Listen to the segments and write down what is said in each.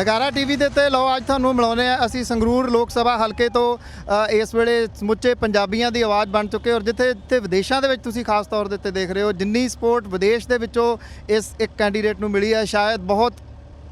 ਨਗਾਰਾ TV ਦੇ ਉੱਤੇ ਲਓ ਅੱਜ ਤੁਹਾਨੂੰ ਮਿਲਾਉਂਦੇ ਆ ਅਸੀਂ ਸੰਗਰੂਰ ਲੋਕ ਸਭਾ ਹਲਕੇ ਤੋਂ ਅ, ਇਸ ਵੇਲੇ ਸਮੁੱਚੇ ਪੰਜਾਬੀਆਂ ਦੀ ਆਵਾਜ਼ ਬਣ ਚੁੱਕੇ ਔਰ ਜਿੱਥੇ ਜਿੱਥੇ ਵਿਦੇਸ਼ਾਂ ਦੇ ਵਿੱਚ ਤੁਸੀਂ ਖਾਸ ਤੌਰ ਦੇ ਉੱਤੇ ਦੇਖ ਰਹੇ ਹੋ ਜਿੰਨੀ ਸਪੋਰਟ ਵਿਦੇਸ਼ ਦੇ ਵਿੱਚੋਂ ਇਸ ਇੱਕ ਕੈਂਡੀਡੇਟ ਨੂੰ ਮਿਲੀ ਹੈ ਸ਼ਾਇਦ ਬਹੁਤ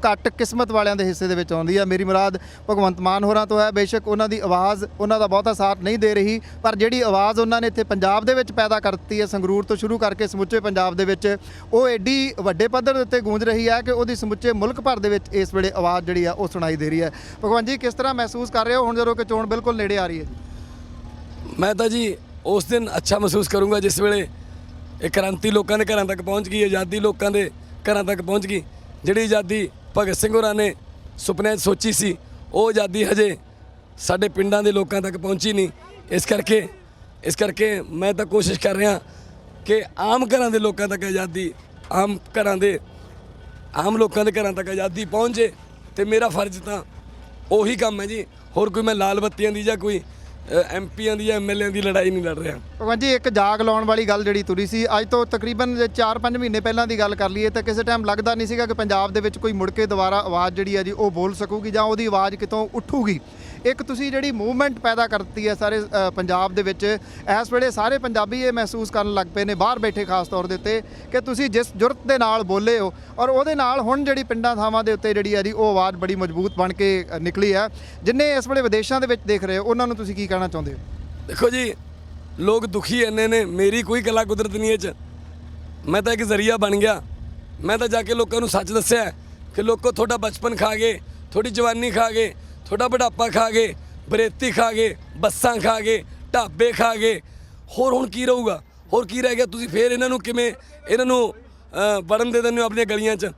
ਘੱਟ ਕਿਸਮਤ ਵਾਲਿਆਂ ਦੇ ਹਿੱਸੇ ਦੇ ਵਿੱਚ ਆਉਂਦੀ ਹੈ ਮੇਰੀ ਮੁਰਾਦ ਭਗਵੰਤ ਮਾਨ ਹੋਰਾਂ ਤੋਂ ਹੈ। ਬੇਸ਼ੱਕ ਉਹਨਾਂ ਦੀ ਆਵਾਜ਼, ਉਹਨਾਂ ਦਾ ਬਹੁਤਾ ਸਾਥ ਨਹੀਂ ਦੇ ਰਹੀ, ਪਰ ਜਿਹੜੀ ਆਵਾਜ਼ ਉਹਨਾਂ ਨੇ ਇੱਥੇ ਪੰਜਾਬ ਦੇ ਵਿੱਚ ਪੈਦਾ ਕਰ ਦਿੱਤੀ ਹੈ, ਸੰਗਰੂਰ ਤੋਂ ਸ਼ੁਰੂ ਕਰਕੇ ਸਮੁੱਚੇ ਪੰਜਾਬ ਦੇ ਵਿੱਚ, ਉਹ ਐਡੀ ਵੱਡੇ ਪੱਧਰ ਦੇ ਉੱਤੇ ਗੂੰਜ ਰਹੀ ਹੈ ਕਿ ਉਹਦੀ ਸਮੁੱਚੇ ਮੁਲਕ ਭਰ ਦੇ ਵਿੱਚ ਇਸ ਵੇਲੇ ਆਵਾਜ਼ ਜਿਹੜੀ ਆ, ਉਹ ਸੁਣਾਈ ਦੇ ਰਹੀ ਹੈ। ਭਗਵੰਤ ਜੀ, ਕਿਸ ਤਰ੍ਹਾਂ ਮਹਿਸੂਸ ਕਰ ਰਹੇ ਹੋ? ਹੁਣ ਜਦੋਂ ਕਿ ਚੋਣ ਬਿਲਕੁਲ ਨੇੜੇ ਆ ਰਹੀ ਹੈ ਮੈਂ ਤਾਂ ਜੀ ਉਸ ਦਿਨ ਅੱਛਾ ਮਹਿਸੂਸ ਕਰੂੰਗਾ, ਜਿਸ ਵੇਲੇ ਇਹ ਕ੍ਰਾਂਤੀ ਲੋਕਾਂ ਦੇ ਘਰਾਂ ਤੱਕ ਪਹੁੰਚ ਗਈ, ਆਜ਼ਾਦੀ ਲੋਕਾਂ ਦੇ ਘਰਾਂ ਤੱਕ ਪਹੁੰਚ ਗਈ। ਜਿਹੜੀ ਆਜ਼ਾਦੀ ਭਗਤ ਸਿੰਘ ਹੋਰਾਂ ਨੇ ਸੁਪਨੇ 'ਚ ਸੋਚੀ ਸੀ, ਉਹ ਆਜ਼ਾਦੀ ਹਜੇ ਸਾਡੇ ਪਿੰਡਾਂ ਦੇ ਲੋਕਾਂ ਤੱਕ ਪਹੁੰਚੀ ਨਹੀਂ। ਇਸ ਕਰਕੇ ਇਸ ਕਰਕੇ ਮੈਂ ਤਾਂ ਕੋਸ਼ਿਸ਼ ਕਰ ਰਿਹਾ ਕਿ ਆਮ ਘਰਾਂ ਦੇ ਲੋਕਾਂ ਤੱਕ ਆਜ਼ਾਦੀ, ਆਮ ਘਰਾਂ ਦੇ, ਆਮ ਲੋਕਾਂ ਦੇ ਘਰਾਂ ਤੱਕ ਆਜ਼ਾਦੀ ਪਹੁੰਚੇ ਤੇ ਮੇਰਾ ਫਰਜ਼ ਤਾਂ ਉਹੀ ਕੰਮ ਹੈ ਜੀ। ਹੋਰ ਕੋਈ ਮੈਂ ਲਾਲ ਬੱਤੀਆਂ ਦੀ ਜਾਂ ਕੋਈ ਐਮਪੀਆਂ ਦੀ ਜਾਂ ਐਮਐਲਏਆਂ ਦੀ ਲੜਾਈ ਨਹੀਂ ਲੜ ਰਿਹਾ। ਭਗਵੰਤ ਜੀ, ਇੱਕ ਜਾਗ ਲਾਉਣ ਵਾਲੀ ਗੱਲ ਜਿਹੜੀ ਤੁਰੀ ਸੀ, ਅੱਜ ਤੋਂ ਤਕਰੀਬਨ 4-5 ਮਹੀਨੇ ਪਹਿਲਾਂ ਦੀ ਗੱਲ ਕਰ ਲਈਏ ਤਾਂ ਕਿਸੇ ਟਾਈਮ ਲੱਗਦਾ ਨਹੀਂ ਸੀਗਾ ਕਿ ਪੰਜਾਬ ਦੇ ਵਿੱਚ ਕੋਈ ਮੁੜ ਕੇ ਦੁਬਾਰਾ ਆਵਾਜ਼ ਜਿਹੜੀ ਹੈ ਜੀ, ਉਹ ਬੋਲ ਸਕੂਗੀ ਜਾਂ ਉਹਦੀ ਆਵਾਜ਼ ਕਿਤੋਂ ਉੱਠੂਗੀ। ਇੱਕ ਤੁਸੀਂ ਜਿਹੜੀ ਮੂਵਮੈਂਟ ਪੈਦਾ ਕਰਤੀ ਹੈ ਸਾਰੇ ਪੰਜਾਬ ਦੇ ਵਿੱਚ, ਇਸ ਵੇਲੇ ਸਾਰੇ ਪੰਜਾਬੀ ਇਹ ਮਹਿਸੂਸ ਕਰਨ ਲੱਗ ਪਏ ਨੇ, ਬਾਹਰ ਬੈਠੇ ਖਾਸ ਤੌਰ ਦੇ ਉੱਤੇ, ਕਿ ਤੁਸੀਂ ਜਿਸ ਜੁਰਤ ਦੇ ਨਾਲ ਬੋਲੇ ਹੋ, ਔਰ ਉਹਦੇ ਨਾਲ ਹੁਣ ਜਿਹੜੀ ਪਿੰਡਾਂ ਥਾਵਾਂ ਦੇ ਉੱਤੇ ਜਿਹੜੀ ਹੈ ਜੀ, ਉਹ ਆਵਾਜ਼ ਬੜੀ ਮਜ਼ਬੂਤ ਬਣ ਕੇ ਨਿਕਲੀ ਹੈ। ਜਿੰਨੇ ਇਸ ਵੇਲੇ ਵਿਦੇਸ਼ਾਂ ਦੇ ਵਿੱਚ ਦੇਖ ਰਹੇ ਹੋ, ਉਹਨਾਂ ਨੂੰ ਤੁਸੀਂ ਕੀ ਕਹਿਣਾ ਚਾਹੁੰਦੇ ਹੋ? ਦੇਖੋ ਜੀ, ਲੋਕ ਦੁਖੀ ਇੰਨੇ ਨੇ, ਮੇਰੀ ਕੋਈ ਕਲਾ ਕੁਦਰਤ ਨਹੀਂ ਇਹ ਚ। ਮੈਂ ਤਾਂ ਇੱਕ ਜ਼ਰੀਆ ਬਣ ਗਿਆ। ਮੈਂ ਤਾਂ ਜਾ ਕੇ ਲੋਕਾਂ ਨੂੰ ਸੱਚ ਦੱਸਿਆ ਕਿ ਲੋਕੋ ਤੁਹਾਡਾ ਬਚਪਨ ਖਾ ਗਏ, ਤੁਹਾਡੀ ਜਵਾਨੀ ਖਾ ਗਏ ਤੁਹਾਡਾ ਬੁਢਾਪਾ ਖਾ ਗਏ, ਬਰੇਤੀ ਖਾ ਗਏ, ਬੱਸਾਂ ਖਾ ਗਏ, ਢਾਬੇ ਖਾ ਗਏ। ਹੋਰ ਹੁਣ ਕੀ ਰਹੂਗਾ? ਹੋਰ ਕੀ ਰਹਿ ਗਿਆ? ਤੁਸੀਂ ਫੇਰ ਇਹਨਾਂ ਨੂੰ ਕਿਵੇਂ, ਇਹਨਾਂ ਨੂੰ ਵੜਨ ਦੇ ਦਿੰਦੇ ਹੋ ਆਪਣੀਆਂ ਗਲੀਆਂ 'ਚ?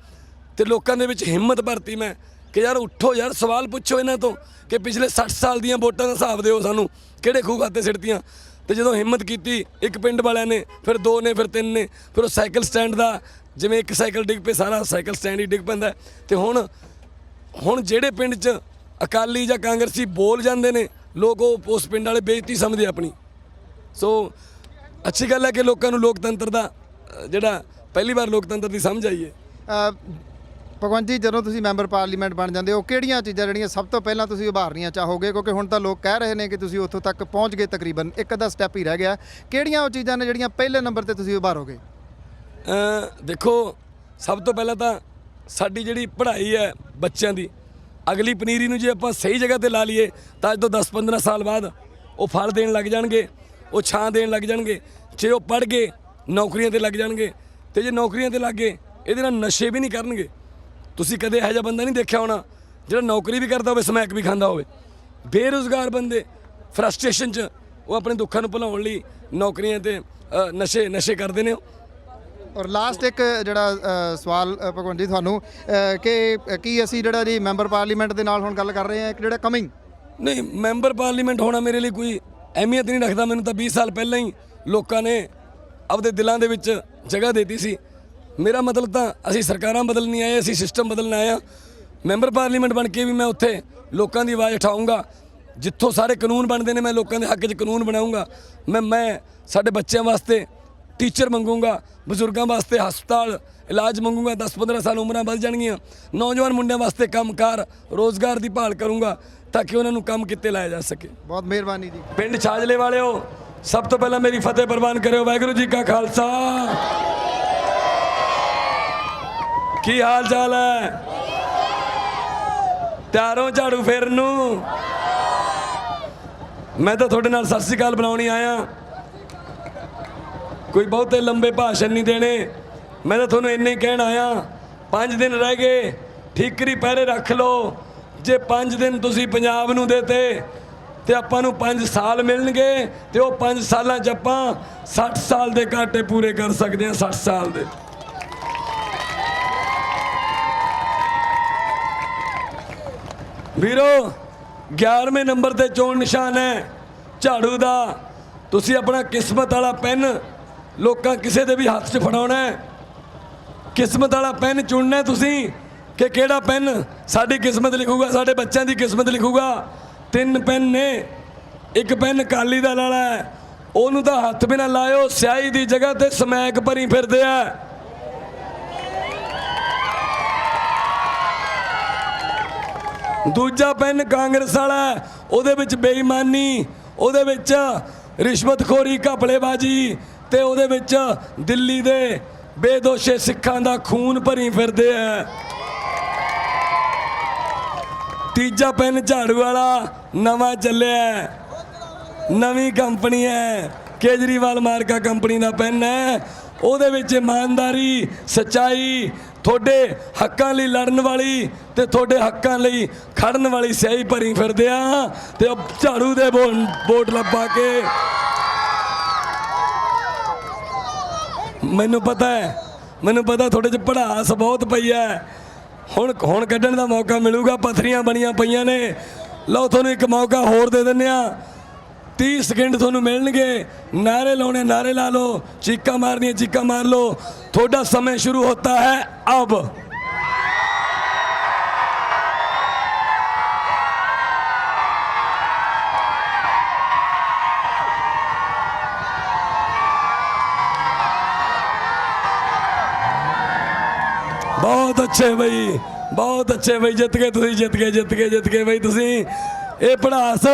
ਤੇ ਲੋਕਾਂ ਦੇ ਵਿੱਚ ਹਿੰਮਤ ਭਰਤੀ ਮੈਂ ਕਿ ਯਾਰ ਉੱਠੋ, ਯਾਰ ਸਵਾਲ ਪੁੱਛੋ ਇਹਨਾਂ ਤੋਂ ਕਿ ਪਿਛਲੇ 60 ਸਾਲ ਦੀਆਂ ਵੋਟਾਂ ਦਾ ਹਿਸਾਬ ਦਿਓ ਸਾਨੂੰ, ਕਿਹੜੇ ਖੂਹ ਖਾਤੇ ਸਿੱਟਦੀਆਂ ਤੇ ਜਦੋਂ ਹਿੰਮਤ ਕੀਤੀ, ਇੱਕ ਪਿੰਡ ਵਾਲਿਆਂ ਨੇ, ਫਿਰ ਦੋ ਨੇ, ਫਿਰ ਤਿੰਨ ਨੇ, ਫਿਰ ਉਹ ਸਾਈਕਲ ਸਟੈਂਡ ਦਾ, ਜਿਵੇਂ ਇੱਕ ਸਾਈਕਲ ਡਿੱਗ ਪਏ ਸਾਰਾ ਸਾਈਕਲ ਸਟੈਂਡ ਹੀ ਡਿੱਗ ਪੈਂਦਾ। ਹੈ। ਤੇ ਹੁਣ ਹੁਣ ਜਿਹੜੇ ਪਿੰਡ 'ਚ ਅਕਾਲੀ ਜਾਂ ਕਾਂਗਰਸੀ ਬੋਲ ਜਾਂਦੇ ਨੇ ਲੋਕ ਉਹ ਉਸ ਪਿੰਡ ਵਾਲੇ ਬੇਇੱਜ਼ਤੀ ਸਮਝਦੇ ਆਪਣੀ। ਸੋ ਅੱਛੀ ਗੱਲ ਹੈ ਕਿ ਲੋਕਾਂ ਨੂੰ ਲੋਕਤੰਤਰ ਦਾ ਜਿਹੜਾ ਪਹਿਲੀ ਵਾਰ ਲੋਕਤੰਤਰ ਦੀ ਸਮਝ ਆਈ ਹੈ। ਭਗਵੰਤ ਜੀ ਜਦੋਂ ਤੁਸੀਂ ਮੈਂਬਰ ਪਾਰਲੀਮੈਂਟ ਬਣ ਜਾਂਦੇ ਹੋ ਕਿਹੜੀਆਂ ਚੀਜ਼ਾਂ ਜਿਹੜੀਆਂ ਸਭ ਤੋਂ ਪਹਿਲਾਂ ਤੁਸੀਂ ਉਭਾਰਨੀਆਂ ਚਾਹੋਗੇ? ਕਿਉਂਕਿ ਹੁਣ ਤਾਂ ਲੋਕ ਕਹਿ ਰਹੇ ਨੇ ਕਿ ਤੁਸੀਂ ਉੱਥੋਂ ਤੱਕ ਪਹੁੰਚ ਗਏ ਤਕਰੀਬਨ ਇੱਕ ਅੱਧਾ ਸਟੈਪ ਹੀ ਰਹਿ ਗਿਆ। ਕਿਹੜੀਆਂ ਉਹ ਚੀਜ਼ਾਂ ਨੇ ਜਿਹੜੀਆਂ ਪਹਿਲੇ ਨੰਬਰ ਤੇ ਤੁਸੀਂ ਉਭਾਰੋਗੇ? ਦੇਖੋ ਸਭ ਤੋਂ ਪਹਿਲਾਂ ਤਾਂ ਸਾਡੀ ਜਿਹੜੀ ਪੜ੍ਹਾਈ ਹੈ ਬੱਚਿਆਂ ਦੀ ਅਗਲੀ ਪਨੀਰੀ ਨੂੰ ਜੇ ਆਪਾਂ ਸਹੀ ਜਗ੍ਹਾ ਤੇ ਲਾ ਲਈਏ, ਤਾਂ ਅੱਜ ਤੋਂ 10-15 ਸਾਲ ਬਾਅਦ ਉਹ ਫਲ ਦੇਣ ਲੱਗ ਜਾਣਗੇ, ਉਹ ਛਾਂ ਦੇਣ ਲੱਗ ਜਾਣਗੇ, ਜੇ ਉਹ ਪੜ੍ਹ ਗਏ, ਨੌਕਰੀਆਂ ਤੇ ਲੱਗ ਜਾਣਗੇ, ਤੇ ਜੇ ਨੌਕਰੀਆਂ ਤੇ ਲੱਗ ਗਏ, ਇਹਦੇ ਨਾਲ ਨਸ਼ੇ ਵੀ ਨਹੀਂ ਕਰਨਗੇ। ਤੁਸੀਂ ਕਦੇ ਇਹੋ ਜਿਹਾ ਬੰਦਾ ਨਹੀਂ ਦੇਖਿਆ ਹੋਣਾ, ਜਿਹੜਾ ਨੌਕਰੀ ਵੀ ਕਰਦਾ ਹੋਵੇ, ਸਮੈਕ ਵੀ ਖਾਂਦਾ ਹੋਵੇ। ਬੇਰੁਜ਼ਗਾਰ ਬੰਦੇ ਫਰਸਟ੍ਰੇਸ਼ਨ 'ਚ ਉਹ ਆਪਣੇ ਦੁੱਖਾਂ ਨੂੰ ਭੁਲਾਉਣ ਲਈ ਨੌਕਰੀਆਂ ਤੇ ਨਸ਼ੇ ਨਸ਼ੇ ਕਰਦੇ ਨੇ ਉਹ। ਔਰ ਲਾਸਟ ਇੱਕ ਜਿਹੜਾ ਅ, ਸਵਾਲ ਅ, ਭਗਵੰਤ ਜੀ ਤੁਹਾਨੂੰ ਅ, ਕਿ ਕੀ ਅਸੀਂ ਜਿਹੜਾ ਜੀ ਮੈਂਬਰ ਪਾਰਲੀਮੈਂਟ ਦੇ ਨਾਲ ਹੁਣ ਗੱਲ ਕਰ ਰਹੇ ਹਾਂ ਇੱਕ ਜਿਹੜਾ ਕਮਿੰਗ ਨਹੀਂ ਮੈਂਬਰ ਪਾਰਲੀਮੈਂਟ ਹੋਣਾ ਮੇਰੇ ਲਈ ਕੋਈ ਅਹਿਮੀਅਤ ਨਹੀਂ ਰੱਖਦਾ। ਮੈਨੂੰ ਤਾਂ 20 ਸਾਲ ਪਹਿਲਾਂ ਹੀ ਲੋਕਾਂ ਨੇ ਆਪਦੇ ਦਿਲਾਂ ਦੇ ਵਿੱਚ ਜਗ੍ਹਾ ਦੇਤੀ ਸੀ। ਮੇਰਾ ਮਤਲਬ ਤਾਂ ਅਸੀਂ ਸਰਕਾਰਾਂ ਬਦਲਣ ਨਹੀਂ ਆਏ ਅਸੀਂ ਸਿਸਟਮ ਬਦਲਣ ਆਏ ਹਾਂ। ਮੈਂਬਰ ਪਾਰਲੀਮੈਂਟ ਬਣ ਕੇ ਵੀ ਮੈਂ ਉੱਥੇ ਲੋਕਾਂ ਦੀ ਆਵਾਜ਼ ਉਠਾਊਂਗਾ। ਜਿੱਥੋਂ ਸਾਰੇ ਕਾਨੂੰਨ ਬਣਦੇ ਨੇ ਮੈਂ ਲੋਕਾਂ ਦੇ ਹੱਕ 'ਚ ਕਾਨੂੰਨ ਬਣਾਊਂਗਾ। ਮੈਂ ਮੈਂ ਸਾਡੇ ਬੱਚਿਆਂ ਵਾਸਤੇ ਟੀਚਰ ਮੰਗੂੰਗਾ ਬਜ਼ੁਰਗਾਂ ਵਾਸਤੇ ਹਸਪਤਾਲ ਇਲਾਜ ਮੰਗੂੰਗਾ 10-15 ਸਾਲ ਉਮਰਾਂ ਵੱਧ ਜਾਣਗੀਆਂ। ਨੌਜਵਾਨ ਮੁੰਡਿਆਂ ਵਾਸਤੇ ਕੰਮਕਾਰ ਰੋਜ਼ਗਾਰ ਦੀ ਭਾਲ ਕਰੂੰਗਾ ਤਾਂ ਕਿ ਉਹਨਾਂ ਨੂੰ ਕੰਮ ਕਿੱਤੇ ਲਾਇਆ ਜਾ ਸਕੇ। ਬਹੁਤ ਮਿਹਰਬਾਨੀ ਜੀ। ਪਿੰਡ ਛਾਜਲੇ ਵਾਲਿਓ ਸਭ ਤੋਂ ਪਹਿਲਾਂ ਮੇਰੀ ਫਤਿਹ ਪ੍ਰਵਾਨ ਕਰਿਓ ਵਾਹਿਗੁਰੂ ਜੀ ਕਾ ਖਾਲਸਾ। ਕੀ ਹਾਲ ਚਾਲ ਹੈ? ਤਿਆਰੋਂ ਝਾੜੂ ਫੇਰਨ ਨੂੰ? ਮੈਂ ਤਾਂ ਤੁਹਾਡੇ ਨਾਲ ਸਤਿ ਸ੍ਰੀ ਅਕਾਲ ਬੁਲਾਉਣੀ ਆਇਆ। ਕੋਈ ਬਹੁਤੇ ਲੰਬੇ ਭਾਸ਼ਣ ਨਹੀਂ ਦੇਣੇ। ਮੈਂ ਤਾਂ ਤੁਹਾਨੂੰ ਇੰਨੇ ਕਹਿਣ ਆਇਆ 5 ਦਿਨ ਰਹਿ ਗਏ, ਠੀਕਰੀ ਪਹਿਰੇ ਰੱਖ ਲਓ। ਜੇ 5 ਦਿਨ ਤੁਸੀਂ ਪੰਜਾਬ ਨੂੰ ਦੇਤੇ, ਤੇ ਆਪਾਂ ਨੂੰ 5 ਸਾਲ ਮਿਲਣਗੇ, ਤੇ ਉਹ 5 ਸਾਲਾਂ 'ਚ ਆਪਾਂ 60 ਸਾਲ ਦੇ ਘਾਟੇ ਪੂਰੇ ਕਰ ਸਕਦੇ ਹਾਂ 60 ਸਾਲ ਦੇ। ਵੀਰੋ 11ਵੇਂ ਨੰਬਰ ਤੇ ਚੋਣ ਨਿਸ਼ਾਨ ਹੈ, ਝਾੜੂ ਦਾ। ਤੁਸੀਂ ਆਪਣਾ ਕਿਸਮਤ ਵਾਲਾ ਪੈਨ ਲੋਕਾਂ ਕਿਸੇ ਦੇ ਵੀ ਹੱਥ 'ਚ ਫੜਾਉਣਾ ਕਿਸਮਤ ਵਾਲਾ ਪੈਨ ਚੁਣਨਾ ਤੁਸੀਂ ਕਿ ਕਿਹੜਾ ਪੈਨ ਸਾਡੀ ਕਿਸਮਤ ਲਿਖੂਗਾ, ਸਾਡੇ ਬੱਚਿਆਂ ਦੀ ਕਿਸਮਤ ਲਿਖੂਗਾ। ਤਿੰਨ ਪੈਨ ਨੇ, ਇੱਕ ਪੈਨ ਕਾਲੀ ਦਾ ਲਾਲਾ ਹੈ। ਉਹਨੂੰ ਤਾਂ ਹੱਥ ਬਿਨਾ ਲਾਇਓ, ਸਿਆਹੀ ਦੀ ਜਗ੍ਹਾ ਤੇ ਸਮੈਕ ਭਰੀ ਫਿਰਦੇ ਆ। ਦੂਜਾ ਪੈਨ ਕਾਂਗਰਸ ਵਾਲਾ ਉਹਦੇ ਵਿੱਚ ਬੇਈਮਾਨੀ, ਉਹਦੇ ਵਿੱਚ ਰਿਸ਼ਵਤਖੋਰੀ ਘਪਲੇਬਾਜ਼ੀ ਤੇ ਉਹਦੇ ਵਿੱਚ ਦਿੱਲੀ ਦੇ ਬੇਦੋਸ਼ੇ ਸਿੱਖਾਂ ਦਾ ਖੂਨ ਭਰੀ ਫਿਰਦੇ ਆ। ਤੀਜਾ ਪੈਨ ਝਾੜੂ ਵਾਲਾ ਨਵਾਂ ਚੱਲਿਆ। ਨਵੀਂ ਕੰਪਨੀ ਹੈ। ਕੇਜਰੀਵਾਲ ਮਾਰਕਾ ਕੰਪਨੀ ਦਾ ਪੈਨ ਹੈ। ਉਹਦੇ ਵਿੱਚ ਇਮਾਨਦਾਰੀ, ਸਚਾਈ, ਤੁਹਾਡੇ ਹੱਕਾਂ ਲਈ ਲੜਨ ਵਾਲੀ ਤੇ ਤੁਹਾਡੇ ਹੱਕਾਂ ਲਈ ਖੜਨ ਵਾਲੀ ਸਿਆਹੀ ਭਰੀ ਫਿਰਦੇ ਆ। ਤੇ ਉਹ ਝਾੜੂ ਦੇ ਵੋ- ਵੋਟ ਲੱਭਾ ਕੇ ਮੈਨੂੰ ਪਤਾ ਹੈ, ਮੈਨੂੰ ਪਤਾ ਤੁਹਾਡੇ 'ਚ ਪੜਾਸ ਬਹੁਤ ਪਈ ਹੈ। ਹੁਣ ਹੁਣ ਕੱਢਣ ਦਾ ਮੌਕਾ ਮਿਲੂਗਾ, ਪਥਰੀਆਂ ਬਣੀਆਂ ਪਈਆਂ ਨੇ। ਲਓ, ਤੁਹਾਨੂੰ ਇੱਕ ਮੌਕਾ ਹੋਰ ਦੇ ਦਿੰਨੇ ਆ 30 ਸਕਿੰਟ ਤੁਹਾਨੂੰ ਮਿਲਣਗੇ। ਨਾਰੇ ਲਾਉਣੇ ਨਾਰੇ ਲਾ ਲਓ। ਚੀਕਾਂ ਮਾਰਨੀਆਂ, ਚੀਕਾਂ ਮਾਰ ਲਓ। ਤੁਹਾਡਾ ਸਮੇਂ ਸ਼ੁਰੂ ਹੋਤਾ ਹੈ। ਅਬ ਬਹੁਤ ਅੱਛੇ ਬਈ, ਬਹੁਤ ਅੱਛੇ ਬਈ, ਜਿੱਤ ਗਏ ਤੁਸੀਂ, ਜਿੱਤ ਗਏ ਜਿੱਤ ਗਏ ਜਿੱਤ ਗਏ ਬਈ ਤੁਸੀਂ। ਇਹ ਪੜਾਸ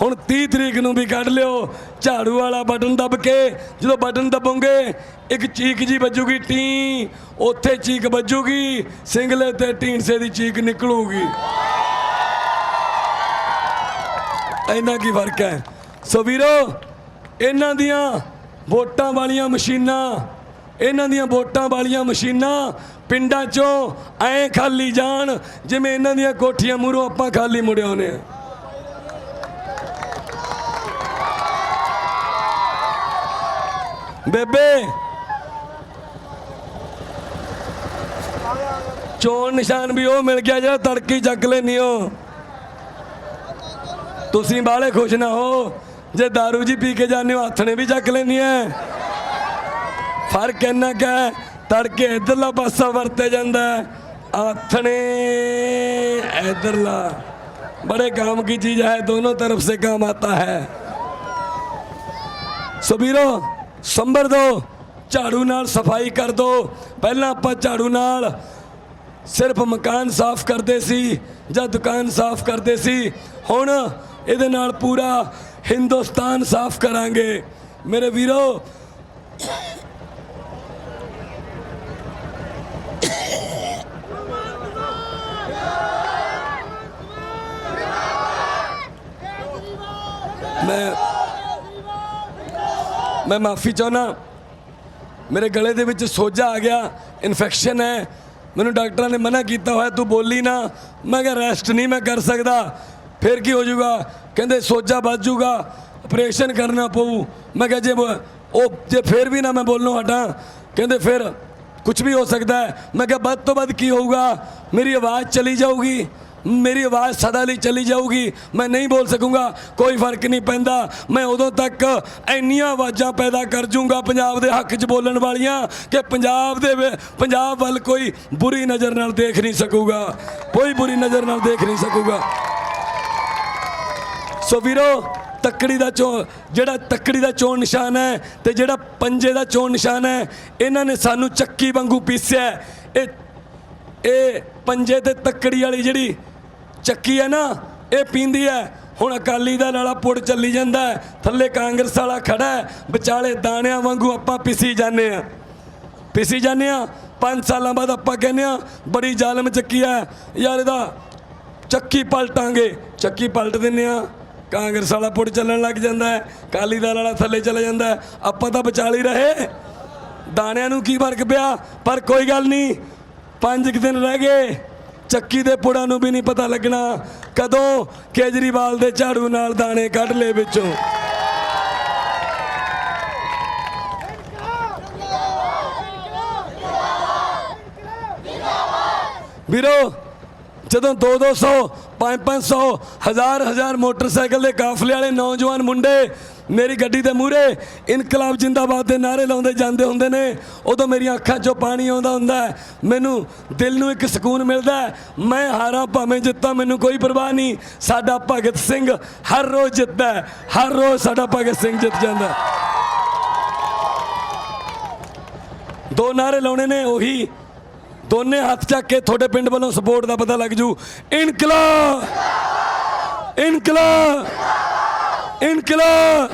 ਹੁਣ 30 ਤਰੀਕ ਨੂੰ ਵੀ ਕੱਢ ਲਿਓ। ਝਾੜੂ ਵਾਲਾ ਬਟਨ ਦਬ ਕੇ, ਜਦੋਂ ਬਟਨ ਦਬੋਗੇ, ਇੱਕ ਚੀਕ ਜੀ ਵੱਜੂਗੀ, ਟੀ, ਉੱਥੇ ਚੀਕ ਵੱਜੂਗੀ, ਸਿੰਗਲੇ ਤੇ ਢੀਂਡਸੇ ਦੀ ਚੀਕ ਨਿਕਲੂਗੀ। ਇੰਨਾ ਕੀ ਫ਼ਰਕ ਹੈ? ਸੋ ਵੀਰੋ, ਇਹਨਾਂ ਦੀਆਂ ਵੋਟਾਂ ਵਾਲੀਆਂ ਮਸ਼ੀਨਾਂ, ਇਹਨਾਂ ਦੀਆਂ ਵੋਟਾਂ ਵਾਲੀਆਂ ਮਸ਼ੀਨਾਂ ਪਿੰਡਾਂ ਚੋਂ ਐ ਖਾਲੀ ਜਾਣ, ਜਿਵੇਂ ਇਹਨਾਂ ਦੀਆਂ ਕੋਠੀਆਂ ਮੂਹਰੋਂ ਆਪਾਂ ਖਾਲੀ ਮੁੜੇ ਆ ਬੇਬੇ, ਚੋਣ ਨਿਸ਼ਾਨ ਵੀ ਉਹ ਮਿਲ ਗਿਆ ਜਿਹੜਾ ਤੜਕੀ ਚੱਕ ਲੈਨੀ ਹੋ ਤੁਸੀਂ ਬਾਲੇ ਖੁਸ਼ ਨਾ ਹੋ, ਜੇ दारू ਜੀ ਪੀ ਕੇ ਜਾਂਦੇ ਹੋ, ਹੱਥ ਨੇ ਵੀ ਚੱਕ ਲੈਂਦੀ ਹੈ ਫ਼ਰਕ ਇੰਨਾ ਕੁ ਤੜਕੇ ਇਧਰਲਾ ਪਾਸਾ ਵਰਤੇ ਜਾਂਦਾ ਆਥਣੇ, ਇਧਰਲਾ। ਬੜੇ ਕਾਮ ਕੀ ਚੀਜ਼ ਹੈ, ਦੋਨੋਂ ਤਰਫ ਸੇ ਕਾਮ ਆਤਾ ਹੈ। ਸਬੀਰੋ ਸੰਭਰ ਦੋ, ਝਾੜੂ ਨਾਲ ਸਫ਼ਾਈ ਕਰ ਦੋ। ਪਹਿਲਾਂ ਆਪਾਂ ਝਾੜੂ ਨਾਲ ਸਿਰਫ ਮਕਾਨ ਸਾਫ਼ ਕਰਦੇ ਸੀ, ਜਾਂ ਦੁਕਾਨ ਸਾਫ਼ ਕਰਦੇ ਸੀ। ਹੁਣ ਇਹਦੇ ਨਾਲ ਪੂਰਾ ਹਿੰਦੁਸਤਾਨ ਸਾਫ਼ ਕਰਾਂਗੇ। ਮੇਰੇ ਵੀਰੋ ਮੈਂ ਮੈਂ ਮਾਫੀ ਚਾਹੁੰਦਾ। ਮੇਰੇ ਗਲੇ ਦੇ ਵਿੱਚ ਸੋਜਾ ਆ ਗਿਆ ਇਨਫੈਕਸ਼ਨ ਹੈ। ਮੈਨੂੰ ਡਾਕਟਰਾਂ ਨੇ ਮਨਾ ਕੀਤਾ ਹੋਇਆ, ਤੂੰ ਬੋਲੀ ਨਾ। ਮੈਂ ਕਿਹਾ ਰੈਸਟ ਨਹੀਂ ਮੈਂ ਕਰ ਸਕਦਾ। ਫਿਰ ਕੀ ਹੋ ਜਾਊਗਾ? ਕਹਿੰਦੇ, ਸੋਜਾ ਵੱਧ ਜਾਊਗਾ। ਆਪਰੇਸ਼ਨ ਕਰਨਾ ਪਊ। ਮੈਂ ਕਿਹਾ, ਜੇ ਉਹ- ਉਹ, ਜੇ ਫਿਰ ਵੀ ਨਾ ਮੈਂ ਬੋਲਣੋਂ ਹਟਾਂ ਕਹਿੰਦੇ ਫਿਰ ਕੁਝ ਵੀ ਹੋ ਸਕਦਾ ਹੈ। ਮੈਂ ਕਿਹਾ, ਵੱਧ ਤੋਂ ਵੱਧ ਕੀ ਹੋਊਗਾ? ਮੇਰੀ ਆਵਾਜ਼ ਚਲੀ ਜਾਊਗੀ। ਮੇਰੀ ਆਵਾਜ਼ ਸਦਾ ਲਈ ਚਲੀ ਜਾਊਗੀ। ਮੈਂ ਨਹੀਂ ਬੋਲ ਸਕੂੰਗਾ। ਕੋਈ ਫ਼ਰਕ ਨਹੀਂ ਪੈਂਦਾ। ਮੈਂ ਉਦੋਂ ਤੱਕ ਇੰਨੀਆਂ ਆਵਾਜ਼ਾਂ ਪੈਦਾ ਕਰ ਜੂੰਗਾ ਪੰਜਾਬ ਦੇ ਹੱਕ 'ਚ ਬੋਲਣ ਵਾਲੀਆਂ ਕਿ ਪੰਜਾਬ ਦੇ ਪੰਜਾਬ ਵੱਲ ਕੋਈ ਬੁਰੀ ਨਜ਼ਰ ਨਾਲ ਦੇਖ ਨਹੀਂ ਸਕੂਗਾ। ਕੋਈ ਬੁਰੀ ਨਜ਼ਰ ਨਾਲ ਦੇਖ ਨਹੀਂ ਸਕੂਗਾ। ਸੋ ਵੀਰੋ, ਤੱਕੜੀ ਦਾ ਚੋਣ ਜਿਹੜਾ ਤੱਕੜੀ ਦਾ ਚੋਣ ਨਿਸ਼ਾਨ ਹੈ ਤੇ ਜਿਹੜਾ ਪੰਜੇ ਦਾ ਚੋਣ ਨਿਸ਼ਾਨ ਹੈ, ਇਹਨਾਂ ਨੇ ਸਾਨੂੰ ਚੱਕੀ ਵਾਂਗੂ ਪੀਸਿਆ। ਇਹ ਇਹ ਪੰਜੇ ਤੇ ਤੱਕੜੀ ਵਾਲੀ ਜਿਹੜੀ ਚੱਕੀ ਹੈ ਨਾ, ਇਹ ਪੀਂਦੀ ਹੈ। ਹੁਣ ਅਕਾਲੀ ਦਾ ਨਾਲਾ ਪੁੜ ਚੱਲੀ ਜਾਂਦਾ ਥੱਲੇ ਕਾਂਗਰਸ ਵਾਲਾ ਖੜਾ ਵਿਚਾਲੇ ਦਾਣਿਆਂ ਵਾਂਗੂ ਆਪਾਂ ਪਿਸੀ ਜਾਂਦੇ ਆ ਪਿਸੀ ਜਾਂਦੇ ਆ 5 ਸਾਲਾਂ ਬਾਅਦ ਆਪਾਂ ਕਹਿੰਦੇ ਆ ਬੜੀ ਜ਼ਾਲਮ ਚੱਕੀ ਹੈ। ਯਾਰ ਇਹਦਾ ਚੱਕੀ ਪਲਟਾਂਗੇ। ਚੱਕੀ ਪਲਟ ਦਿੰਨੇ ਆ ਕਾਂਗਰਸ ਵਾਲਾ ਪੁੜ ਚੱਲਣ ਲੱਗ ਜਾਂਦਾ ਹੈ। ਕਾਲੀ ਦਲ ਵਾਲਾ ਥੱਲੇ ਚਲਾ ਜਾਂਦਾ ਆਪਾਂ ਤਾਂ ਵਿਚਾਲੇ ਰਹੇ। ਦਾਣਿਆਂ ਨੂੰ ਕੀ ਫ਼ਰਕ ਪਿਆ? ਪਰ ਕੋਈ ਗੱਲ ਨਹੀਂ। ਪੰਜ ਕੁ ਦਿਨ ਰਹਿ ਗਏ। ਚੱਕੀ ਦੇ ਪੁੜਾਂ ਨੂੰ ਵੀ ਨਹੀਂ ਪਤਾ ਲੱਗਣਾ। ਕਦੋਂ ਕੇਜਰੀਵਾਲ ਦੇ ਝਾੜੂ ਨਾਲ ਦਾਣੇ ਕੱਢ ਲਏ ਵਿੱਚੋਂ। ਵੀਰੋ, ਜਦੋਂ 2-200 5-500 ਹਜ਼ਾਰ ਹਜ਼ਾਰ ਮੋਟਰਸਾਈਕਲ ਦੇ ਕਾਫਲੇ ਵਾਲੇ ਨੌਜਵਾਨ ਮੁੰਡੇ ਮੇਰੀ ਗੱਡੀ ਦੇ ਮੂਹਰੇ ਇਨਕਲਾਬ ਜਿੰਦਾਬਾਦ ਦੇ ਨਾਰੇ ਲਾਉਂਦੇ ਜਾਂਦੇ ਹੁੰਦੇ ਨੇ। ਉਦੋਂ ਮੇਰੀਆਂ ਅੱਖਾਂ 'ਚੋਂ ਪਾਣੀ ਆਉਂਦਾ ਹੁੰਦਾ ਮੈਨੂੰ ਦਿਲ ਨੂੰ ਇੱਕ ਸਕੂਨ ਮਿਲਦਾ ਮੈਂ ਹਾਰਾਂ ਭਾਵੇਂ ਜਿੱਤਾਂ, ਮੈਨੂੰ ਕੋਈ ਪਰਵਾਹ ਨਹੀਂ। ਸਾਡਾ ਭਗਤ ਸਿੰਘ ਹਰ ਰੋਜ਼ ਜਿੱਤਦਾ ਹਰ ਰੋਜ਼ ਸਾਡਾ ਭਗਤ ਸਿੰਘ ਜਿੱਤ ਜਾਂਦਾ ਦੋ ਨਾਰੇ ਲਾਉਣੇ ਨੇ, ਉਹੀ ਦੋਨੇ ਹੱਥ ਚੱਕ ਕੇ ਤੁਹਾਡੇ ਪਿੰਡ ਵੱਲੋਂ ਸਪੋਰਟ ਦਾ ਪਤਾ ਲੱਗ ਜੂ। ਇਨਕਲਾਬ! ਇਨਕਲਾਬ! ਇਨਕਲਾਬ।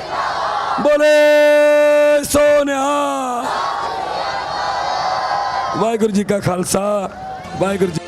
ਬੋਲੇ ਸੋਨਿਆ ਵਾਹਿਗੁਰੂ ਜੀ ਕਾ ਖਾਲਸਾ ਵਾਹਿਗੁਰੂ ਜੀ